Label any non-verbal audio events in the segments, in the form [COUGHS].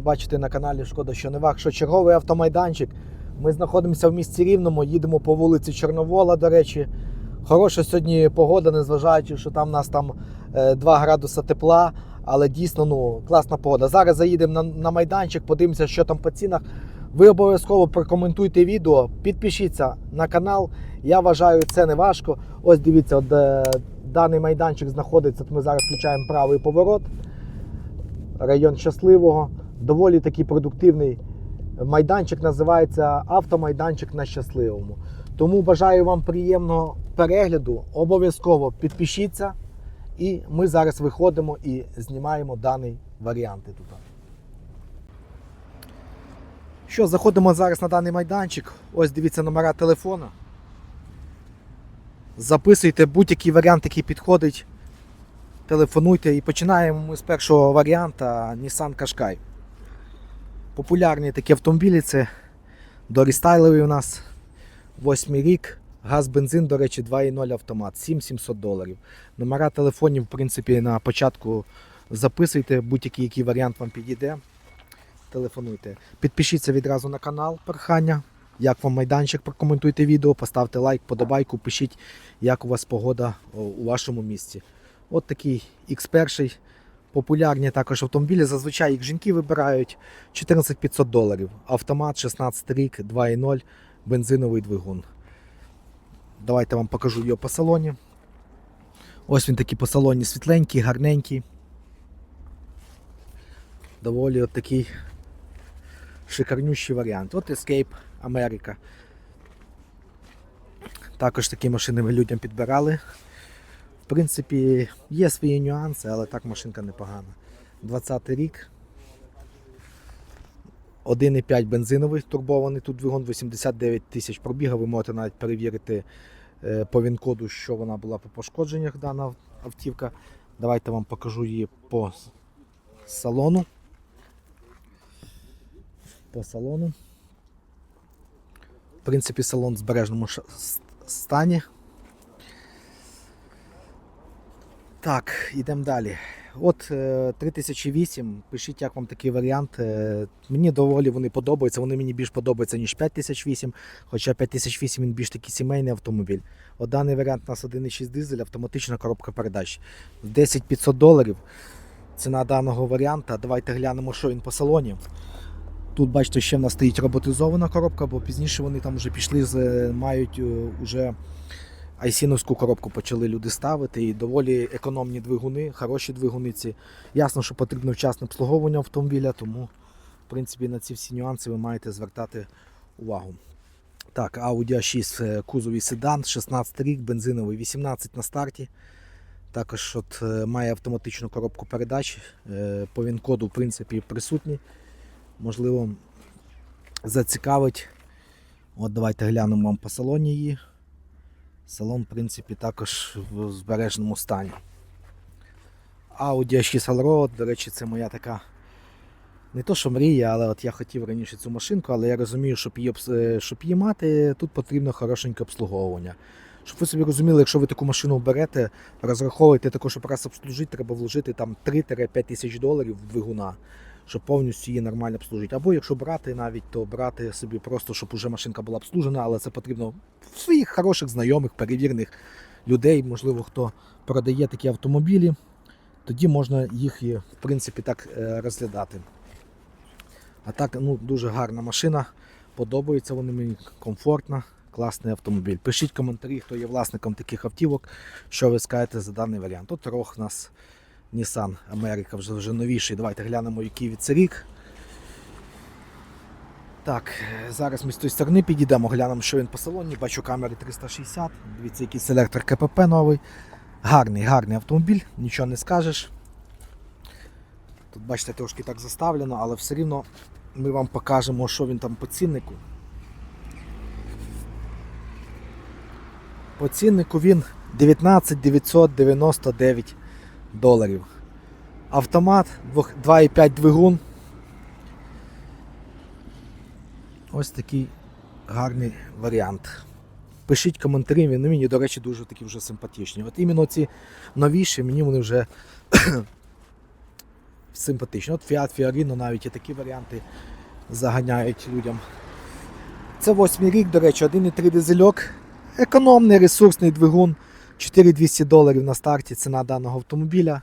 Бачите на каналі Шкода що не вах, що черговий автомайданчик. Ми знаходимося в місті Рівному, їдемо по вулиці Чорновола, до речі. Хороша сьогодні погода, незважаючи, що там у нас там е, 2 градуса тепла, але дійсно ну, класна погода. Зараз заїдемо на, на майданчик, подивимося, що там по цінах. Ви обов'язково прокоментуйте відео, підпишіться на канал. Я вважаю, це не важко. Ось дивіться, от, е, даний майданчик знаходиться. От ми зараз включаємо правий поворот. Район щасливого. Доволі такий продуктивний майданчик називається автомайданчик на щасливому. Тому бажаю вам приємного перегляду. Обов'язково підпишіться. І ми зараз виходимо і знімаємо даний варіант тут. Що, заходимо зараз на даний майданчик. Ось дивіться номера телефона. Записуйте будь-який варіант, який підходить. Телефонуйте і починаємо ми з першого варіанта Nissan Qashqai. Популярні такі автомобілі це дорістайловий у нас 8 рік. Газ, бензин, до речі, 2,0 автомат, 7700 доларів. Номера телефонів, в принципі, на початку записуйте, будь-який який варіант вам підійде. Телефонуйте. Підпишіться відразу на канал прохання. Як вам майданчик, прокоментуйте відео, поставте лайк, подобайку, пишіть, як у вас погода у вашому місті. От такий X1. Популярні також автомобілі. Зазвичай їх жінки вибирають 14500 доларів. Автомат 16 рік, 2.0, бензиновий двигун. Давайте вам покажу його по салоні. Ось він такий по салоні світленький, гарненький. Доволі от такий шикарнющий варіант. От Escape America. Також такі машини ми людям підбирали. В принципі, є свої нюанси, але так машинка непогана. 20 рік. 1,5 бензиновий турбований, тут двигун 89 тисяч пробіга. Ви можете навіть перевірити е, по він-коду, що вона була по пошкодженнях дана автівка. Давайте вам покажу її по салону. По салону. В принципі, салон в збережному стані. Так, йдемо далі. От е, 3008, пишіть, як вам такий варіант. Е, Мені доволі вони подобаються. Вони мені більш подобаються, ніж 5008, хоча 5008 він більш такий сімейний автомобіль. От даний варіант у нас 1,6 дизель, автоматична коробка передач. 10 500 доларів. Ціна даного варіанта. Давайте глянемо, що він по салоні. Тут, бачите, ще в нас стоїть роботизована коробка, бо пізніше вони там вже пішли, мають е, уже айсіновську коробку почали люди ставити. І доволі економні двигуни, хороші двигуни ці. Ясно, що потрібно вчасне обслуговування автомобіля, тому в принципі на ці всі нюанси ви маєте звертати увагу. Так, Audi A6 е, кузовий седан, 16 рік, бензиновий, 18 на старті. Також от, е, має автоматичну коробку передач. Е, По він-коду, в принципі, присутній. Можливо, зацікавить. От давайте глянемо вам по салоні її. Салон, в принципі, також в збережному стані. Audi A6 Allroad, до речі, це моя така не то, що мрія, але от я хотів раніше цю машинку, але я розумію, щоб її, е, щоб її мати, тут потрібно хорошеньке обслуговування. Щоб ви собі розуміли, якщо ви таку машину берете, розраховуєте також, щоб раз обслужити, треба вложити там 3-5 тисяч доларів в двигуна, щоб повністю її нормально обслужити. Або якщо брати навіть, то брати собі просто, щоб уже машинка була обслужена, але це потрібно в своїх хороших знайомих, перевірених людей, можливо, хто продає такі автомобілі, тоді можна їх в принципі так е, розглядати. А так, ну, дуже гарна машина. Подобається вони мені, комфортна, класний автомобіль. Пишіть коментарі, хто є власником таких автівок, що ви скажете за даний варіант. Тут трох нас Nissan America вже, вже новіший. Давайте глянемо, який від це рік. Так, зараз ми з тої сторони підійдемо, глянемо, що він по салоні. Бачу камери 360. Дивіться, який селектор КПП новий. Гарний, гарний автомобіль, нічого не скажеш. Тут, бачите, трошки так заставлено, але все рівно ми вам покажемо, що він там по ціннику. По ціннику він 19 999 доларів. Автомат 2,5 двигун. Ось такий гарний варіант. Пишіть коментарі, вони мені, до речі, дуже такі вже симпатичні. От іменно ці новіші, мені вони вже [COUGHS] симпатично. От Fiat Fiorino навіть і такі варіанти заганяють людям. Це восьмий рік, до речі, 1,3 дизельок. Економний ресурсний двигун. 4200 доларів на старті ціна даного автомобіля.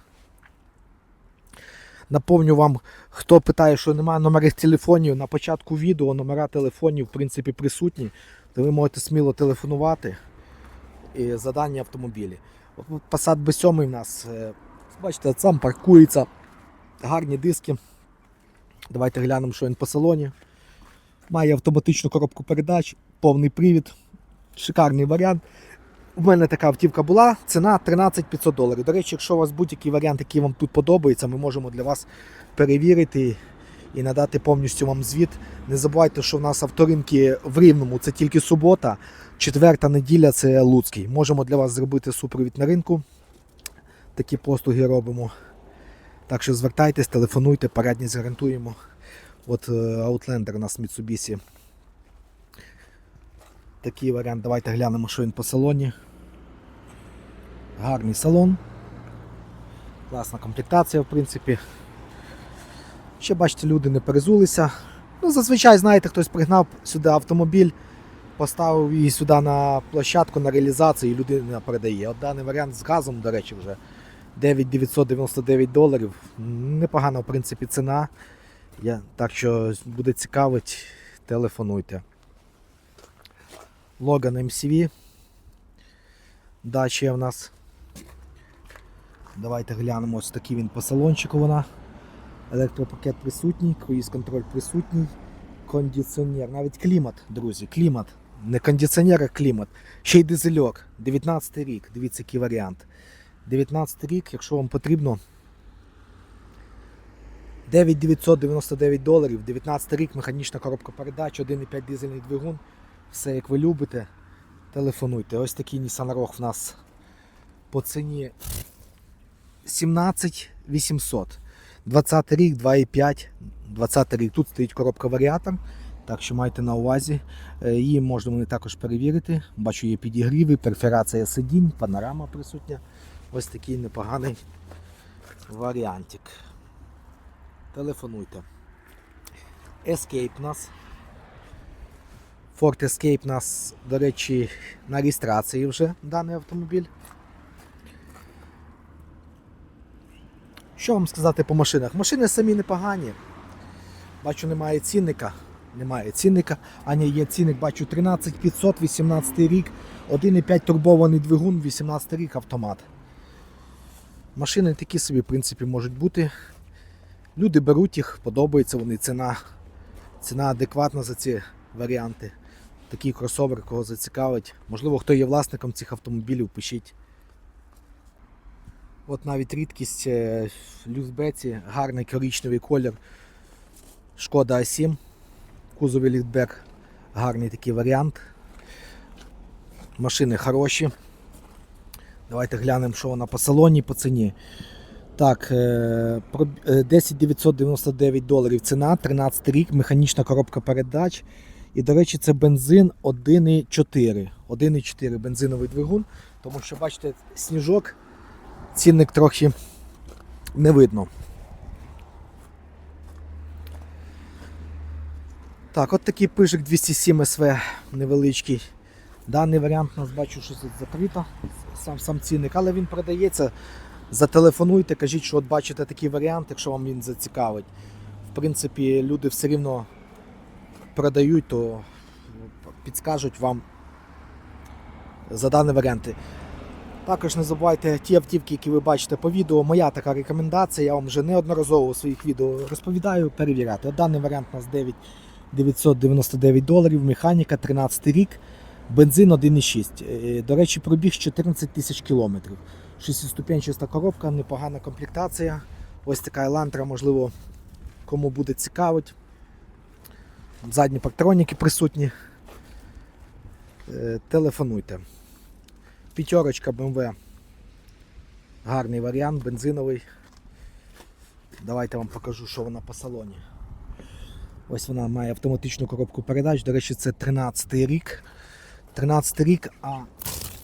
Напомню вам, хто питає, що немає номерів телефонів, на початку відео номера телефонів в принципі присутні, то ви можете сміло телефонувати і за дані автомобілі. Passat B7 у нас, е, бачите, сам паркується, гарні диски. Давайте глянемо, що він по салоні. Має автоматичну коробку передач, повний привід. Шикарний варіант. У мене така автівка була, ціна 13 500 доларів. До речі, якщо у вас будь-який варіант, який вам тут подобається, ми можемо для вас перевірити і надати повністю вам звіт. Не забувайте, що в нас авторинки в Рівному це тільки субота, четверта неділя це Луцький. Можемо для вас зробити супровід на ринку. Такі послуги робимо. Так що звертайтесь, телефонуйте, порядність гарантуємо. От е, Outlander у нас Mitsubishi. Такий варіант. Давайте глянемо, що він по салоні. Гарний салон. Класна комплектація, в принципі. Ще бачите, люди не перезулися. Ну, зазвичай, знаєте, хтось пригнав сюди автомобіль, поставив її сюди на площадку на реалізацію і людина передає. От даний варіант з газом, до речі, вже 9999 доларів. Непогана, в принципі, ціна. Я, так що буде цікавить, телефонуйте. Logan MCV. Дача в нас. Давайте глянемо ось такий він по салончику вона. Електропакет присутній, круїз контроль присутній, кондиціонер, навіть клімат, друзі, клімат. Не кондиціонер, а клімат. Ще й дизельок. 19 рік. Дивіться, який варіант. 19 рік, якщо вам потрібно. 9999 доларів, 19 рік, механічна коробка передач, 1,5 дизельний двигун. Все як ви любите. Телефонуйте. Ось такий Nissan Rogue в нас по ціні 17 800. 20 рік, 2,5. 20 рік. Тут стоїть коробка варіатор. Так що майте на увазі. Е, Її можна вони також перевірити. Бачу, є підігріви, перфорація сидінь, панорама присутня. Ось такий непоганий варіантик. Телефонуйте. Escape нас. Ford Escape у нас, до речі, на реєстрації вже даний автомобіль. Що вам сказати по машинах? Машини самі непогані. Бачу, немає цінника. Немає цінника. А ні, є цінник, бачу 13500, 18 рік, 1,5 турбований двигун, 18 рік автомат. Машини такі собі, в принципі, можуть бути. Люди беруть їх, подобається вони, ціна, ціна адекватна за ці варіанти. Такий кросовер, кого зацікавить. Можливо, хто є власником цих автомобілів, пишіть. От навіть рідкість е, Люфтбеці, гарний коричневий колір. Шкода А7, в кузові літбек, гарний такий варіант. Машини хороші. Давайте глянемо, що вона по салоні, по ціні. Так, е, про- е, 10 999 доларів ціна, 13 рік, механічна коробка передач. І, до речі, це бензин 1,4. 1,4 бензиновий двигун, тому що, бачите, сніжок, цінник трохи не видно. Так, от такий пижик 207 СВ невеличкий. Даний варіант нас бачу, що тут закрито, сам, сам цінник, але він продається. Зателефонуйте, кажіть, що от бачите такий варіант, якщо вам він зацікавить. В принципі, люди все рівно продають, то підскажуть вам за дані варіанти. Також не забувайте ті автівки, які ви бачите по відео. Моя така рекомендація, я вам вже неодноразово у своїх відео розповідаю, перевіряти. От даний варіант у нас 9 999 доларів, механіка 13 рік, бензин 1,6. Е, До речі, пробіг 14 тисяч кілометрів. Шестиступенчаста коробка, непогана комплектація. Ось така елантра, можливо, кому буде цікавить. Задні парктроніки присутні. Е, Телефонуйте. П'ятерочка BMW. Гарний варіант, бензиновий. Давайте вам покажу, що вона по салоні. Ось вона має автоматичну коробку передач. До речі, це 13 рік. 13 рік, а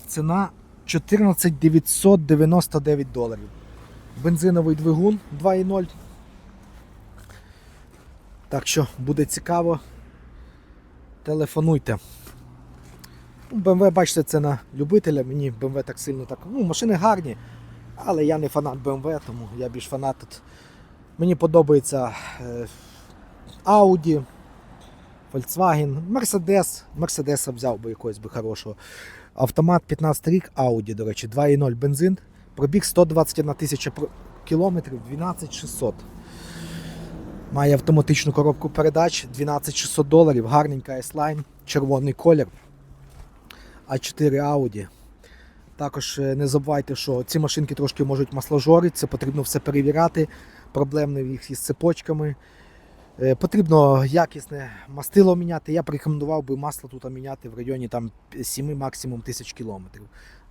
ціна 14 999 доларів. Бензиновий двигун 2.0. Так що буде цікаво, телефонуйте. Ну, BMW, бачите, це на любителя. Мені BMW так сильно так. Ну, машини гарні, але я не фанат BMW, тому я більш фанат. Тут. Мені подобається е, Audi, Volkswagen, Mercedes. Mercedes взяв би якогось би хорошого. Автомат 15 рік, Audi, до речі, 2.0 бензин. Пробіг 121 тисяча кілометрів, 12600. Має автоматичну коробку передач, 12600 доларів, гарненька S-Line, червоний колір. А4 Audi. Також е, не забувайте, що ці машинки трошки можуть масложорити, це потрібно все перевіряти. Проблемне їх із цепочками. Е, Потрібно якісне мастило міняти. Я б рекомендував би масло тут міняти в районі там 7 максимум тисяч кілометрів.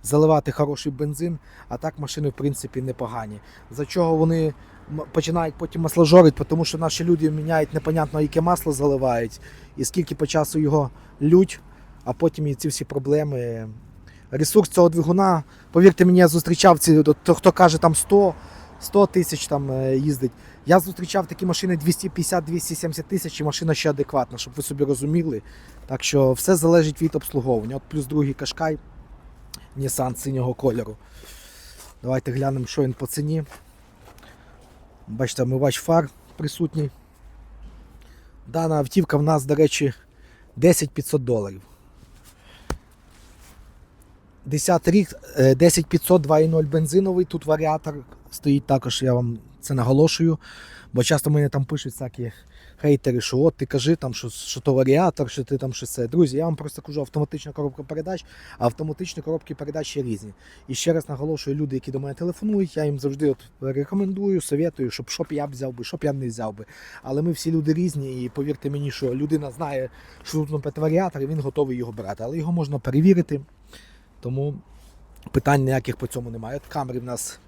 Заливати хороший бензин, а так машини в принципі непогані. За чого вони починають потім масложорити, тому що наші люди міняють непонятно, яке масло заливають, і скільки по часу його лють, а потім і ці всі проблеми. Ресурс цього двигуна, повірте мені, я зустрічав ці, то, хто каже там 100, 100 тисяч там е, їздить. Я зустрічав такі машини 250-270 тисяч, і машина ще адекватна, щоб ви собі розуміли. Так що все залежить від обслуговування. От плюс другий кашкай, Nissan синього кольору. Давайте глянемо, що він по ціні. Бачите, мивач фар присутній. Дана автівка в нас, до речі, 10 500 доларів. 10 рік, е, 10500 2.0 бензиновий. Тут варіатор стоїть також, я вам це наголошую. Бо часто мене там пишуть всякі хейтери, що от ти кажи, там, що, що то варіатор, що ти там що це. Друзі, я вам просто кажу, автоматична коробка передач, а автоматичні коробки передач є різні. І ще раз наголошую, люди, які до мене телефонують, я їм завжди от рекомендую, советую, щоб що я б взяв би, що б я не взяв би. Але ми всі люди різні, і повірте мені, що людина знає, що тут варіатор, і він готовий його брати. Але його можна перевірити. Тому питань ніяких по цьому немає. От камери в нас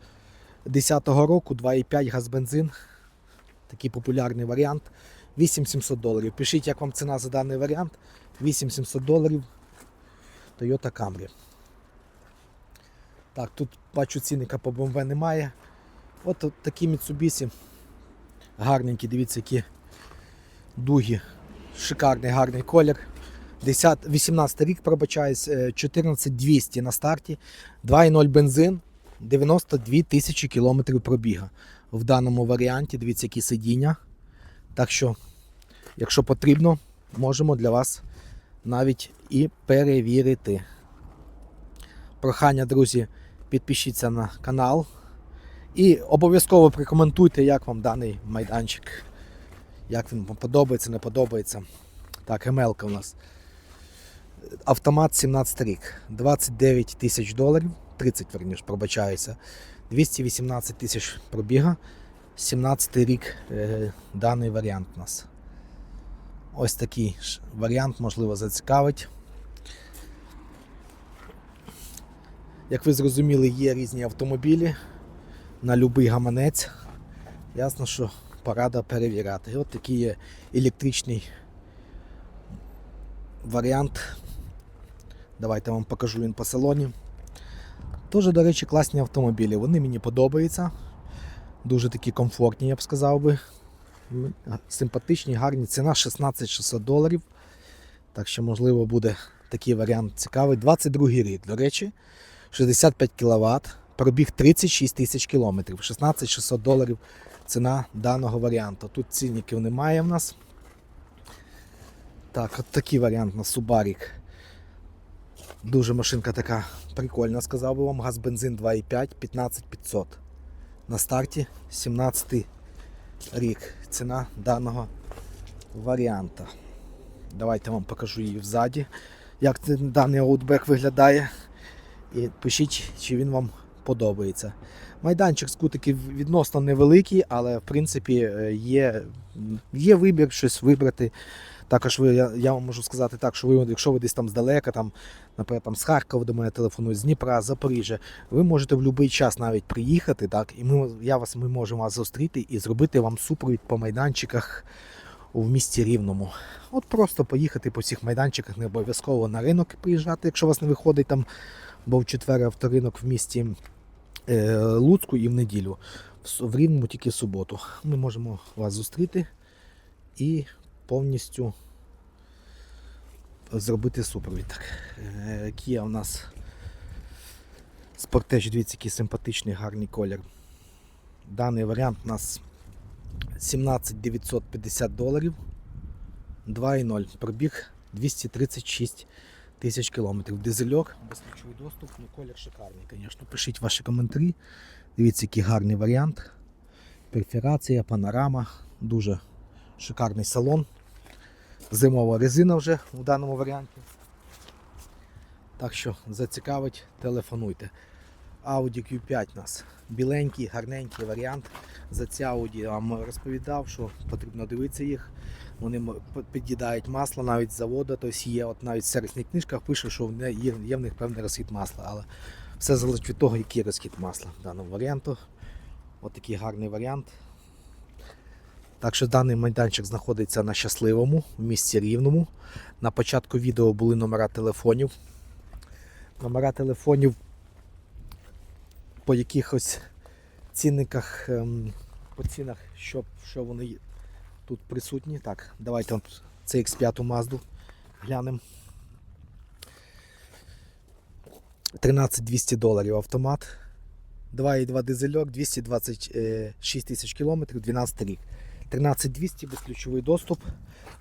10-го року, 2,5 газ-бензин. Такий популярний варіант. 8700 доларів. Пишіть, як вам ціна за даний варіант. 8700 доларів. Toyota Camry. Так, тут бачу цінника по BMW немає. От, от такі Mitsubishi. Гарненькі, дивіться, які дуги. Шикарний гарний колір. 10, 18 рік пробачаюсь, е, 14200 на старті, 2,0 бензин, 92 тисячі кілометрів пробіга. В даному варіанті, дивіться, які сидіння. Так що, якщо потрібно, можемо для вас навіть і перевірити. Прохання, друзі, підпишіться на канал і обов'язково прокоментуйте, як вам даний майданчик. Як він вам подобається, не подобається. Так, емелка у нас. Автомат 17 рік, 29 тисяч доларів, 30 верніше, пробачаюся, 218 тисяч пробіга, 17 рік е, даний варіант у нас. Ось такий варіант, можливо, зацікавить. Як ви зрозуміли, є різні автомобілі на будь-який гаманець. Ясно, що порада перевіряти. І от такий є електричний варіант. Давайте вам покажу він по салоні. Теж, до речі, класні автомобілі. Вони мені подобаються. Дуже такі комфортні, я б сказав би. Симпатичні, гарні. Ціна 16 600 доларів. Так що, можливо, буде такий варіант цікавий. 22 рік, до речі, 65 кВт, пробіг 36 тисяч кілометрів. 16 600 доларів ціна даного варіанту. Тут цінників немає в нас. Так, от такий варіант на Субарік. Дуже машинка така прикольна, сказав би вам. Газ бензин 2,5, 15500. На старті 17 рік. Ціна даного варіанта. Давайте вам покажу її взаді, як даний аутбек виглядає. І пишіть, чи він вам подобається. Майданчик скутиків відносно невеликий, але в принципі е, є, є вибір щось вибрати. Також ви, я, я вам можу сказати так, що ви, якщо ви десь там здалека, там, наприклад, там з Харкова до мене телефонують, з Дніпра, з Запоріжжя, ви можете в будь-який час навіть приїхати, так, і ми, я вас, ми можемо вас зустріти і зробити вам супровід по майданчиках в місті Рівному. От просто поїхати по всіх майданчиках, не обов'язково на ринок приїжджати, якщо у вас не виходить там, бо в четвер авторинок в місті е, Луцьку і в неділю. В, Рівному тільки в суботу. Ми можемо вас зустріти і повністю зробити супровід. Так, е, Kia у нас Sportage, дивіться, який симпатичний, гарний колір. Даний варіант у нас 17 950 доларів. 2,0. Пробіг 236 тисяч кілометрів. Дизельок, безключовий доступ, ну колір шикарний, звісно. Пишіть ваші коментарі. Дивіться, який гарний варіант. Перферація, панорама, дуже шикарний салон. Зимова резина вже у даному варіанті. Так що зацікавить, телефонуйте. Audi Q5 у нас біленький, гарненький варіант. За ці Audi я вам розповідав, що потрібно дивитися їх. Вони під'їдають масло навіть з заводу. Тобто є, от навіть в сервісних книжках пише, що є, в них певний розхід масла. Але все залежить від того, який розхід масла в даному варіанту. От такий гарний варіант. Так що даний майданчик знаходиться на щасливому в місті Рівному. На початку відео були номера телефонів. Номера телефонів по якихось цінниках, ем, по цінах, що, що вони тут присутні. Так, давайте це X5 Mazda глянемо. 13200 доларів автомат. 2,2 дизельок, 226 тисяч кілометрів, 12 рік. 13200 безключовий доступ.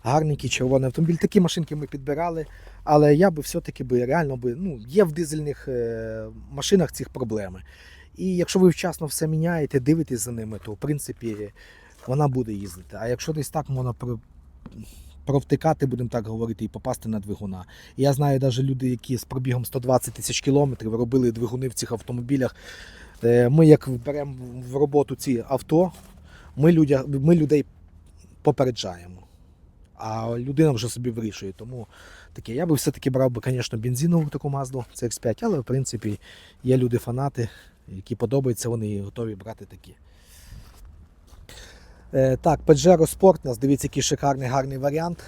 Гарненький червоний автомобіль. Такі машинки ми підбирали, але я би все-таки би реально би, ну, є в дизельних е, машинах цих проблеми. І якщо ви вчасно все міняєте, дивитесь за ними, то в принципі вона буде їздити. А якщо десь так про- провтикати, будемо так говорити, і попасти на двигуна. Я знаю навіть люди, які з пробігом 120 тисяч кілометрів робили двигуни в цих автомобілях. Е, Ми як беремо в роботу ці авто, ми, людя, ми людей попереджаємо. А людина вже собі вирішує. Тому таке. Я би все-таки брав би, звісно, бензинову таку мазду, це X5, але в принципі є люди-фанати, які подобаються, вони готові брати такі. Е, так, Pajero Sport у нас, дивіться, який шикарний гарний варіант.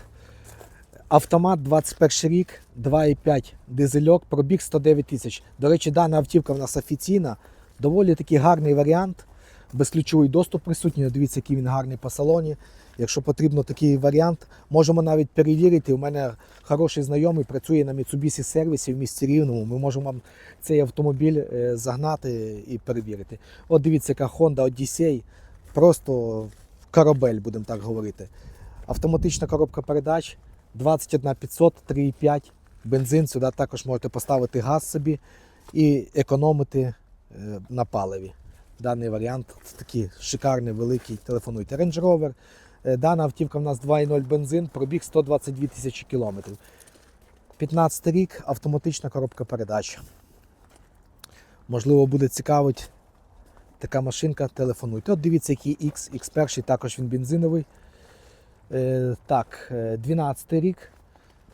Автомат 21 рік, 2,5 дизельок, пробіг 109 тисяч. До речі, дана автівка в нас офіційна. Доволі такий гарний варіант. Безключовий доступ присутній. Дивіться, який він гарний по салоні. Якщо потрібно такий варіант, можемо навіть перевірити. У мене хороший знайомий працює на Mitsubishi сервісі в місті Рівному. Ми можемо вам цей автомобіль е, загнати і перевірити. От дивіться, яка Honda Odyssey. Просто корабель, будемо так говорити. Автоматична коробка передач 21500, 3,5 бензин. Сюди також можете поставити газ собі і економити е, на паливі. Даний варіант такий шикарний, великий. Телефонуйте. Range Rover. Е, Дана автівка в нас 2,0 бензин, пробіг 122 тисячі кілометрів. 15 рік, автоматична коробка передач. Можливо, буде цікавить така машинка, телефонуйте. От дивіться, який X, X1 також він бензиновий. Е, так, е, 12 рік,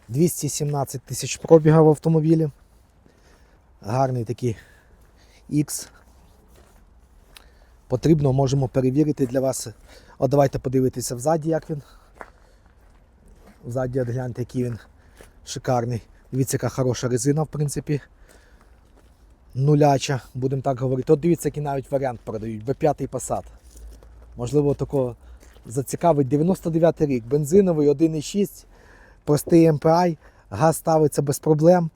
217 тисяч пробіга в автомобілі. Гарний такий X. Потрібно, можемо перевірити для вас. От давайте подивитися взаді, як він. Взаді от гляньте, який він шикарний. Дивіться, яка хороша резина, в принципі. Нуляча, будемо так говорити. От дивіться, який навіть варіант продають. B5 Passat. Можливо, такого зацікавить 99 рік. Бензиновий 1,6, простий MPI, газ ставиться без проблем.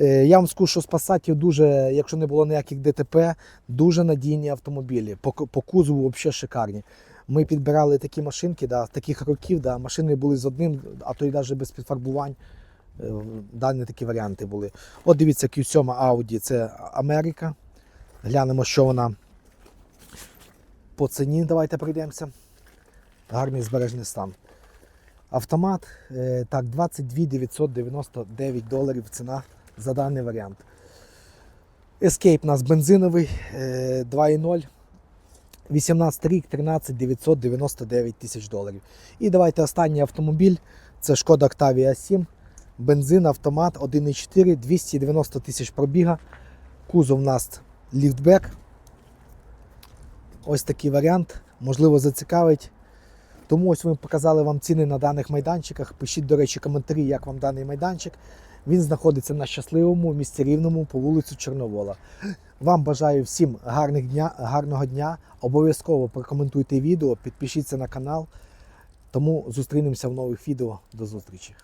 Е, Я вам скажу, що з дуже, якщо не було ніяких ДТП, дуже надійні автомобілі. По, по кузову взагалі шикарні. Ми підбирали такі машинки, да, таких років, да, машини були з одним, а то й навіть без підфарбувань. Е, Дані такі варіанти були. От дивіться, Q7 Audi це Америка. Глянемо, що вона по ціні. Давайте пройдемося. Гарний збережний стан. Автомат е, так, 22 999 доларів ціна за даний варіант. Escape у нас бензиновий е, 2.0. 18 рік, 13 999 тисяч доларів. І давайте останній автомобіль. Це Шкода Octavia 7. Бензин, автомат 1.4, 290 тисяч пробіга. Кузов у нас ліфтбек. Ось такий варіант. Можливо, зацікавить. Тому ось ми показали вам ціни на даних майданчиках. Пишіть, до речі, коментарі, як вам даний майданчик. Він знаходиться на щасливому місці Рівному по вулицю Чорновола. Вам бажаю всім гарних дня, гарного дня. Обов'язково прокоментуйте відео, підпишіться на канал. Тому зустрінемося в нових відео. До зустрічі.